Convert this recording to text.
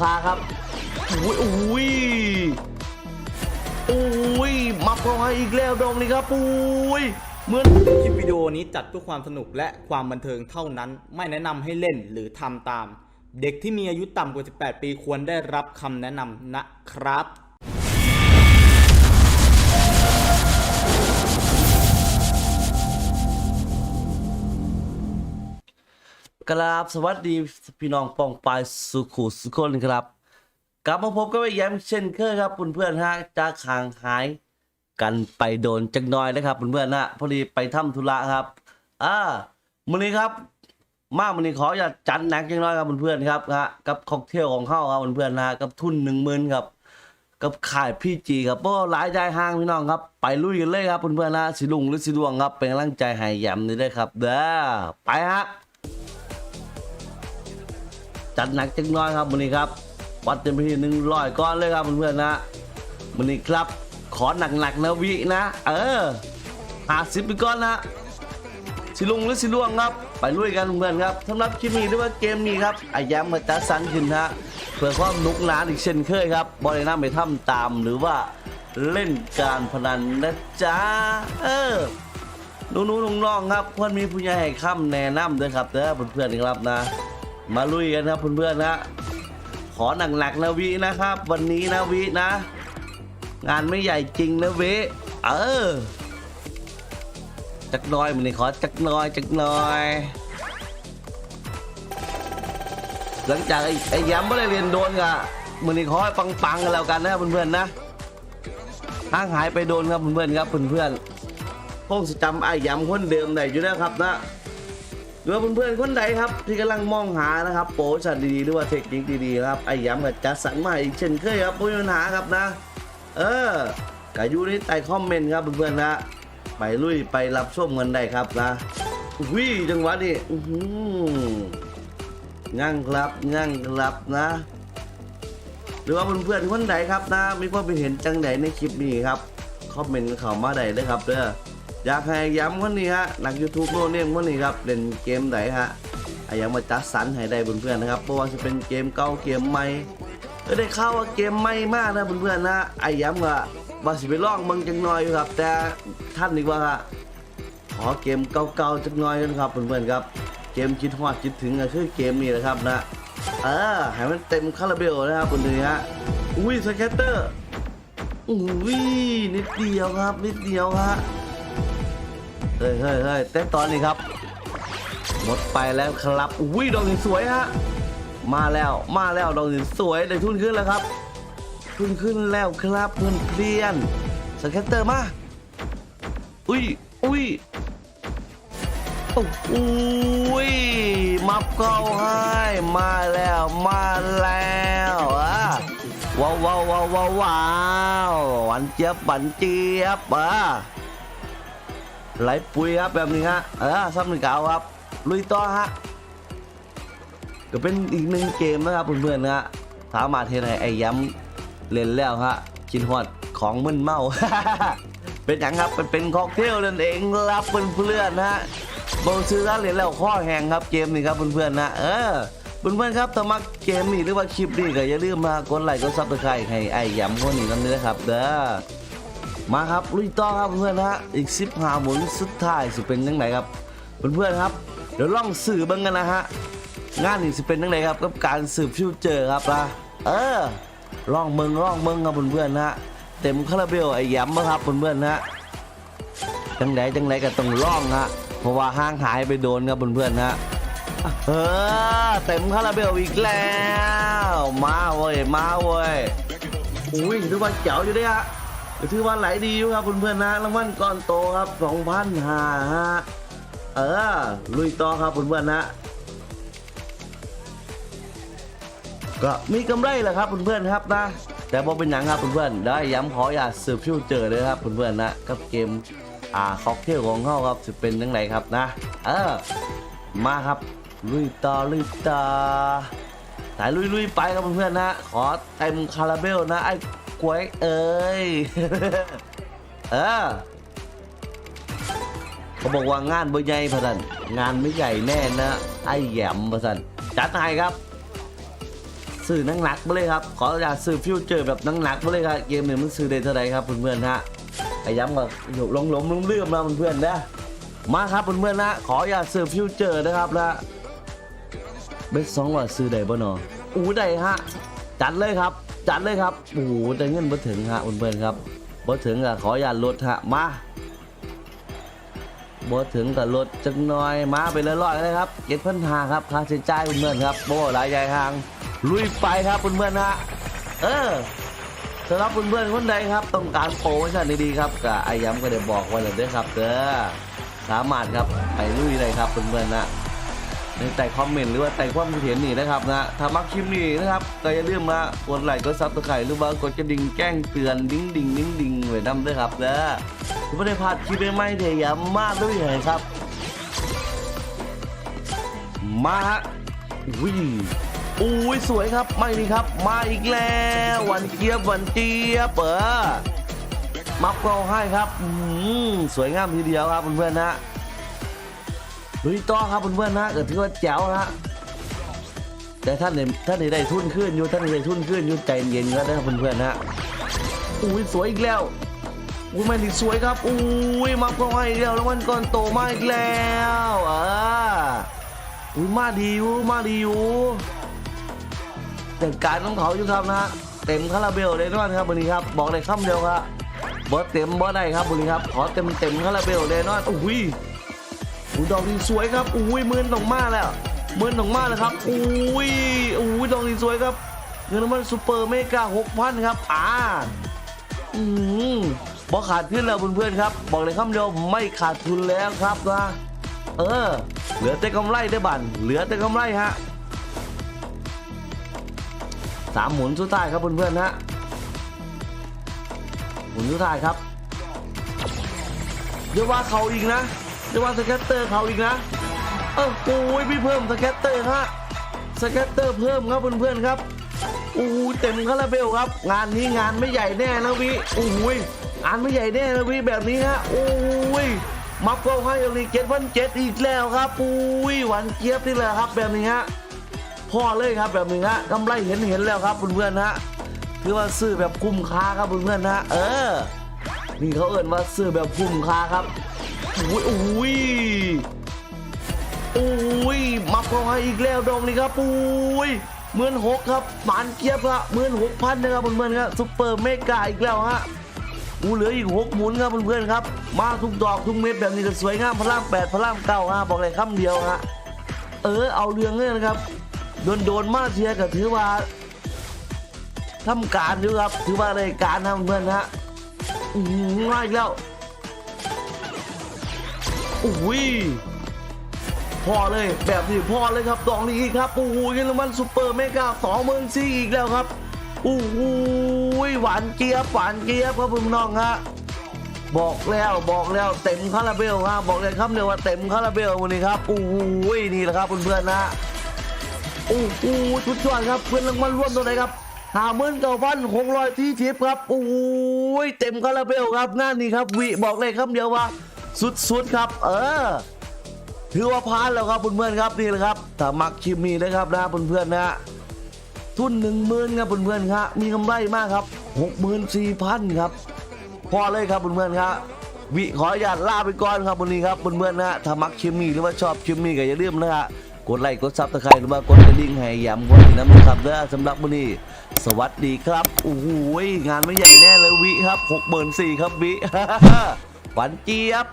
คาครับอุ้ยอุ้ยอุ้ยมาพลอยอีกแล้วดองนี่ครับอุ้ยเหมือนคลิปวิดีโอนี้จัดเพื่อความสนุกและความบันเทิงเท่านั้น ไม่แนะนำให้เล่นหรือทำตาม เด็กที่มีอายุต่ำกว่า 18 ปีควรได้รับคำแนะนำนะครับ กราบสวัสดีพี่น้องปองปายสุขุสุขคนครับ กลับมาพบกันอีกแย้มเช่นเคยครับเพื่อนๆฮะจากห่างหายกันไปโดนจักน้อยนะครับเพื่อนๆฮะพอดีไปทำธุระครับอ่ามื้อนี้ครับ มามื้อนี้ขออย่าจัดหนักจังน้อยครับเพื่อนๆครับฮะกับค็อกเทลของเขาครับเพื่อนๆฮะกับทุนหนึ่งหมื่นครับกับขายพี่จีครับเพราะหลายใจห้างพี่น้องครับ ไปลุยกันเลยครับเพื่อนๆฮะสิลุงหรือสิดวงครับเป็นกำลังใจให้แย้มนี่ได้ครับเด้อไปฮะ จัดหนักจังน้อยครับวันนี้ครับวัดเต็มที่หนึ่งร้อยก้อนเลยครับเพื่อนๆนะวันนี้ครับ ขอหนักๆนะวินะ เออหาสิบไปก้อนนะสิลุงหรือสิล่วงครับ ไปลุยกันเพื่อนครับสำหรับคลิปนี้หรือว่าเกมนี้ครับอาย้ำมาจัดสรรขึ้นฮะเพื่อความนุกหนานอีกเช่นเคยครับบริณาไปทำตามหรือว่าเล่นการพนันนะจ๊ะเออหนูๆน้องๆครับ เพื่อนมีผู้ใหญ่ให้คำแนะนำด้วยครับเด้อเพื่อนๆครับนะ มาลุยกันครับเพื่อนๆนะขอหนักๆนะวินะครับ วันนี้นะวินะ งานไม่ใหญ่จริงนะวิเออจักน้อยมันนี่ขอจักน้อยจักน้อย หลังจากไอ้ไอ้ย้ำไม่ได้เรียนโดนกะมันนี่ขอให้ปังๆกันแล้วกันนะเพื่อนๆนะห่างหายไปโดนครับเพื่อนๆครับเพื่อนๆคงจะจำไอ้ย้ำคนเดิมได้อยู่นะครับนะ หรือว่าเพื่อนๆคนใดครับที่กำลังมองหานะครับโปรชั่นดีๆหรือว่าเทคนิคดีๆครับไอ้ย้ำกับจัดสรรมาอีกเช่นเคยครับไม่มีปัญหาครับนะ เออกาอยู่ในใต้คอมเมนต์ครับเพื่อนๆนะไปลุยไปรับชมกันได้ครับนะวิจังหวะนี้อื้อหืองั้งครับงั้งครับนะ หรือว่าเพื่อนๆคนใดครับนะมีความเป็นเห็นจังใดในคลิปนี้ครับคอมเมนต์เข้ามาได้เลยครับเด้อ อยากให้ย้ำคนนี้ฮะหนัก YouTube โน่นเนี่ยคนนี้ครับเล่นเกมไหนฮะอายากมาจัดสรรให้ได้เพื่อนๆนะครับเพราะว่าจะเป็นเกมเก่าเกมใหม่ก็ได้เข่าว่าเกมใหม่มากนะเพื่อนๆนะไอ้ย้ำว่าว่าสิไปลองมึงจังหน่อยอยู่ครับ แต่ท่านดีกว่าฮะขอเกมเก่าๆจังหน่อยกันครับเพื่อนๆครับ เกมคิดฮอดคิดถึงก็คือเกมนี้นะครับนะเออให้มันเต็มคาราเบลนะครับบนนี้ฮะอุ้ยสแกตเตอร์อุ้ยนิดเดียวครับนิดเดียวฮะ เฮ้ยเฮ้ยเฮ้ยแต่ตอนนี้ครับ หมดไปแล้วครับ อุ้ยดอกหินสวยฮะ มาแล้วมาแล้วดอกหินสวยได้ทุนขึ้นแล้วครับ ทุนขึ้นแล้วครับเพื่อนเพียนสแกตเตอร์มา อุ้ยอุ้ยโอ้อุ้ยมับเข้าให้มาแล้วมาแล้วอะว้าวว้าวว้าวว้าวว้าวหวานเจี๊ยบหวานเจี๊ยบอะ ไหลปุยครับแบบนี้ฮะเออซ้ำหนึ่งเก่าครับ ลุยต่อฮะก็เป็นอีกหนึ่งเกมนะครับเพื่อนๆนะฮะสามารถเทนให้ไอ้ย้ำเล่นแล้วฮะกินหอดของมึนเมา เป็นอย่างครับเป็นเป็นค็อกเทลนั่นเองครับเพื่อนๆนะฮะบอซื้อร้านเล่นแล้วข้อแหงครับเกมนี้ครับเพื่อนๆนะเออเพื่อนๆครับถ้ามักเกมนี้หรือว่าคลิปนี้ก็อย่าลืมมากดไลค์กดซับสไครต์ให้ไอ้ย้ำคนนี้กันด้วยนะครับเด้อ มาครับลุยต่อครับเพื่อนฮะอีกสิบหาหมุนสุดท้ายสิเป็นยังไงครับเพื่อนๆครับ เดี๋ยวลองสื่อเบ้างกันนะฮะงานนี้สิเป็นยังไงครับกับการสืบฟิวเจอร์ครับนะเออลองเมืองลองเมืองครับเพื่อนๆฮะเต็มคาราเบลไอ้ย้ำครับเพื่อนๆฮะจังไดจังไดก็ต้องลองฮะเพราะว่าห้างหายไปโดนครับเพื่อนๆฮะเออเต็มคาราเบลอีกแล้ว มาเว้ยมาเว้ยอุ้ยถือว่าเจ๋วอยู่ด้วยฮะ ถือว่าไหลดีอยู่ครับเพื่อนๆนะรางวัลก้อนโตครับ2,000หาฮะเออลุยต่อครับเพื่อนๆนะก็มีกำไรแหละครับเพื่อนๆครับนะ แต่บอเป็นหยังครับเพื่อนๆได้ย้ำขออย่าสืบฟิวเจอเลยครับเพื่อนๆนะกับเกมอ่าค็อกเทลของเขาครับจะเป็นยังไงครับนะ เออมาครับลุยต่อลุยต่อสายลุยๆไปครับเพื่อนๆนะ ขอเต็มคาราเบลนะไอ้ กล้วยเอ้ย เออเขาบอกว่างานบ่ใหญ่พะสันงานไม่ใหญ่แน่นะไอ้แหยมพะสันจัดให้ครับซื้อนักหนักๆไปเลยครับ ขออยากซื้อฟิวเจอร์แบบนักหนักๆไปเลยครับเกมหนึ่งมันซื้อได้เท่าไรครับเพื่อนๆฮะไอ้ย้ำก็อยู่ลงหลมลืมเลื่อมๆนะเพื่อนๆนะมาครับเพื่อนๆนะขออยากซื้อฟิวเจอร์นะครับนะเบสสองร้อยซื้อได้บ่เนาะอู้ได้ฮะจัดเลยครับ จัดเลยครับโอ้โหแต่เงินบ่ถึงฮะเพื่อนๆครับบ่ถึงอะขออยาลดฮะมาบ่ถึงกับลดจักหน่อยมาไปเลยร้อยเลยครับเก็บพันหาครับค่าใช้จ่ายเพื่อนๆครับโบ่หลายใหญ่ทางลุยไปครับเพื่อนๆฮะเออสำหรับเพื่อนๆคนใดครับต้องการโปรโมชั่นดีๆครับกับไอ้ย้ำก็ได้บอกไว้แล้วด้วยครับเด้อสามารถครับไปลุยเลยครับเพื่อนๆนะ ในใต้คอมเมนต์หรือว่าใต้ความคิดเห็นนี่นะครับนะถ้ามักคลิปนี้นะครับก็อย่าลืมมากดไลค์กดซับสไครต์หรือว่ากดกระดิ่งแจ้งเตือนดิ้งดิ้งดิ้งดิ้งไว้นำด้วยครับเด้อไม่ได้พลาดคลิปใหม่ๆเดียย้ำมากด้วยเลยครับ มาฮะอุ้ยอุ้ยสวยครับไม่นี่ครับ มาอีกแล้ววันเจี๊ยบวันเจี๊ยบเออมับเราให้ครับอืมสวยงามทีเดียวครับเพื่อนๆนะ ลุยต่อครับเพื่อนๆนะเกิดที่ว่าแจ๋วนะแต่ท่านเนี่ยท่านเนี่ยได้ทุนขึ้นอยู่ท่านเนี่ยได้ทุนขึ้นอยู่ใจเย็นก็ได้ครับเพื่อนๆนะอุ้ยสวยอีกแล้วอุ้ยแม่นี่สวยครับอุ้ยมับเราให้อีกแล้วแล้วมันก่อนโตมาอีกแล้วเอออุ้ยมาดีอยู่มาดีอยู่แต่การของเขาอยู่ครับนะฮะเต็มคาราเบลเลยนอนครับวันนี้ครับบอกเลยคำเดียวครับบอสเต็มบอสได้ครับวันนี้ครับขอเต็มเต็มคาราเบลเลยนอนอุ้ย อุ้ยดอกนี้สวยครับอุ้ยมื่นตองมาแล้วมื่นตองมาแล้วครับอุ้ยอุ้ยดอกนี้สวยครับเงินมันซูเปอร์เมกาหกพันครับอ่าอืมบอขาดขึ้นแล้วเพื่อนๆครับ บอกเลยคำเดียวไม่ขาดทุนแล้วครับนะเออ เหลือแต่กำไรได้บันเหลือแต่กำไรฮะสามหมุนสุดท้ายครับเพื่อนๆฮะหมุนสุดท้ายครับเดี๋ยวว่าเขาอีกนะ เดี๋ยวว่าสแกตเตอร์เขาอีกนะเออโอ้ยพี่เพิ่มสแกตเตอร์ฮะสแกตเตอร์เพิ่มครับเพื่อนๆครับโอ้เต็มคาราเบลครับ งานนี้งานไม่ใหญ่แน่นะวิโอ้โหงานไม่ใหญ่แน่นะวิแบบนี้ฮะโอ้ยมัฟเฟิลให้อลีเจ็ดวันเจ็ดอีกแล้วครับอุ้ยหวานเจี๊ยบนี่แหละครับแบบนี้ฮะพ่อเลยครับแบบนี้ฮะกำไรเห็นเห็นแล้วครับเพื่อนๆฮะคือว่าซื้อแบบคุ้มค่าครับเพื่อนๆฮะเออนี่เขาเอ่นว่าซื้อแบบคุ้มค่าครับ อุ้ยอุ้ยอุ้ยมัฟเฟิลให้อีกแล้วดองนี่ครับอุ้ยเหมื่นหกครับหวานเจี๊ยบครับเหมื่นหกพันนะครับเพื่อนๆครับซุปเปอร์เมกาอีกแล้วฮะอูเหลืออีกหกหมุนครับเพื่อนๆครับ มาทุกดอกทุกเม็ดแบบนี้ก็สวยงามพระรามแปดพระรามเก้าฮะบอกเลยคำเดียวฮะเออเอาเรื่องเลยนะครับโดนโดนมาเทียก็ถือว่าทำการอยู่ครับถือว่าอะไรายการนะเพื่อนฮะอืมง่ายอีกแล้ว อุ้ยพอเลยแบบนี้พอเลยครับดอกนี้อีกครับโอ้โหเงินรางวัลซูเปอร์เมกาสองหมื่นสี่อีกแล้วครับโอ้โหหวานเจี๊ยบหวานเจี๊ยบครับพี่น้องฮะบอกแล้วบอกแล้วเต็มคาราเบลฮะบอกเลยคำเดียวว่าเต็มคาราเบลวันนี้ครับโอ้โหนี่แหละครับเพื่อนๆนะโอ้โหชุดยอดครับเพื่อนรางวัลรวมตัวไหนครับห้าหมื่นเก้าพันหกร้อยที่ทิปครับโอ้โหเต็มคาราเบลครับงานนี้ครับวิบอกเลยคำเดียวว่า สุดๆครับ เออถือว่าพานแล้วครับเพื่อนๆครับนี่แหละครับถ้ามักคลิปนี้นะครับนะเพื่อนๆนะทุนหนึ่งหมื่นครับเพื่อนๆครับมีกำไรมากครับหกหมื่นสี่พันครับ พอเลยครับเพื่อนๆครับวิขออนุญาตลาไปก่อนครับวันนี้ครับเพื่อนๆนะฮะถ้ามักคลิปนี้หรือว่าชอบคลิปนี้ก็อย่าลืมนะฮะกดไลค์กดซับสไครต์หรือว่ากดกระดิ่งให้ย้ำวันนี้นะครับเด้อสำหรับวันนี้ สวัสดีครับโอ้โหงานไม่ใหญ่แน่เลยวิครับหกหมื่นสี่ครับวิ หวานเจี๊ยบ